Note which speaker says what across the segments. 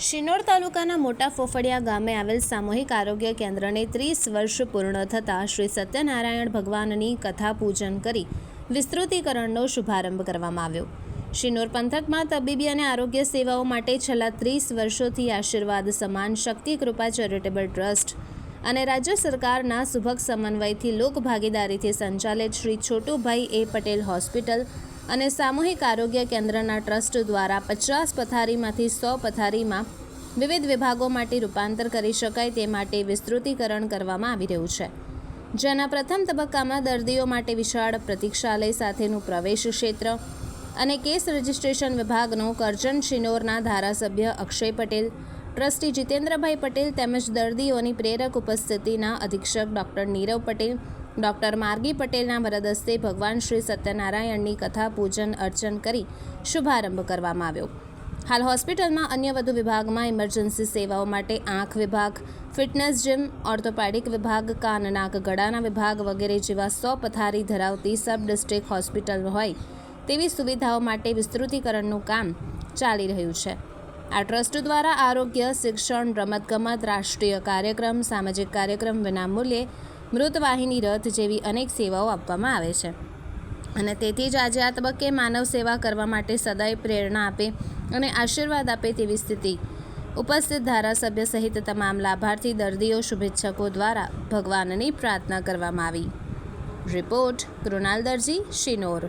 Speaker 1: શિનોર તાલુકાના મોટા ફોફડિયા ગામે આવેલ સામૂહિક આરોગ્ય કેન્દ્રને ત્રીસ વર્ષ પૂર્ણ થતાં શ્રી સત્યનારાયણ ભગવાનની કથા પૂજન કરી વિસ્તૃતિકરણનો શુભારંભ કરવામાં આવ્યો. શિનોર પંથકમાં તબીબી અને આરોગ્ય સેવાઓ માટે છેલ્લા ત્રીસ વર્ષોથી આશીર્વાદ સમાન શક્તિ, કૃપા, ચેરિટેબલ ટ્રસ્ટ અને રાજ્ય સરકારના સુભગ સમન્વયથી લોકભાગીદારીથી સંચાલિત શ્રી છોટુભાઈ એ પટેલ હોસ્પિટલ અને સામૂહિક આરોગ્ય કેન્દ્રના ટ્રસ્ટ દ્વારા પચાસ પથારીમાંથી સો પથારીમાં વિવિધ વિભાગો માટે રૂપાંતર કરી શકાય તે માટે વિસ્તૃતીકરણ કરવામાં આવી રહ્યું છે. જેના પ્રથમ તબક્કામાં દર્દીઓ માટે વિશાળ પ્રતીક્ષાલય સાથેનું પ્રવેશ ક્ષેત્ર અને કેસ રજિસ્ટ્રેશન વિભાગનો કરજણ શિનોરના ધારાસભ્ય અક્ષય પટેલ, ટ્રસ્ટી જીતેન્દ્રભાઈ પટેલ તેમજ દર્દીઓની પ્રેરક ઉપસ્થિતિના અધિક્ષક ડૉક્ટર નીરવ પટેલ ડૉક્ટર માર્ગી પટેલના વરદસ્તે ભગવાન શ્રી સત્યનારાયણની કથા પૂજન અર્ચન કરી શુભારંભ કરવામાં આવ્યો. હાલ હોસ્પિટલમાં અન્ય વધુ વિભાગમાં ઇમરજન્સી સેવાઓ માટે આંખ વિભાગ, ફિટનેસ જીમ, ઓર્થોપેડિક વિભાગ, કાન, નાક, ગળાના વિભાગ વગેરે જેવા સો પથારી ધરાવતી સબ ડિસ્ટ્રિક્ટ હોસ્પિટલ હોય તેવી સુવિધાઓ માટે વિસ્તૃતીકરણનું કામ ચાલી રહ્યું છે. આ ટ્રસ્ટ દ્વારા આરોગ્ય, શિક્ષણ, રમતગમત, રાષ્ટ્રીય કાર્યક્રમ, સામાજિક કાર્યક્રમ વિનામૂલ્યે મૃતવાહિની રથ જેવી અનેક સેવાઓ આપવામાં આવે છે. અને તેથી જ આજે આ તબક્કે માનવ સેવા કરવા માટે સદાય પ્રેરણા આપે અને આશીર્વાદ આપે તેવી સ્થિતિ ઉપસ્થિત ધારાસભ્ય સહિત તમામ લાભાર્થી, દર્દીઓ, શુભેચ્છકો દ્વારા ભગવાનની પ્રાર્થના કરવામાં આવી. Report Kunal Darji, Sinor.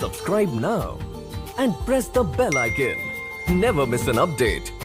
Speaker 2: Subscribe now and press the bell icon never miss an update.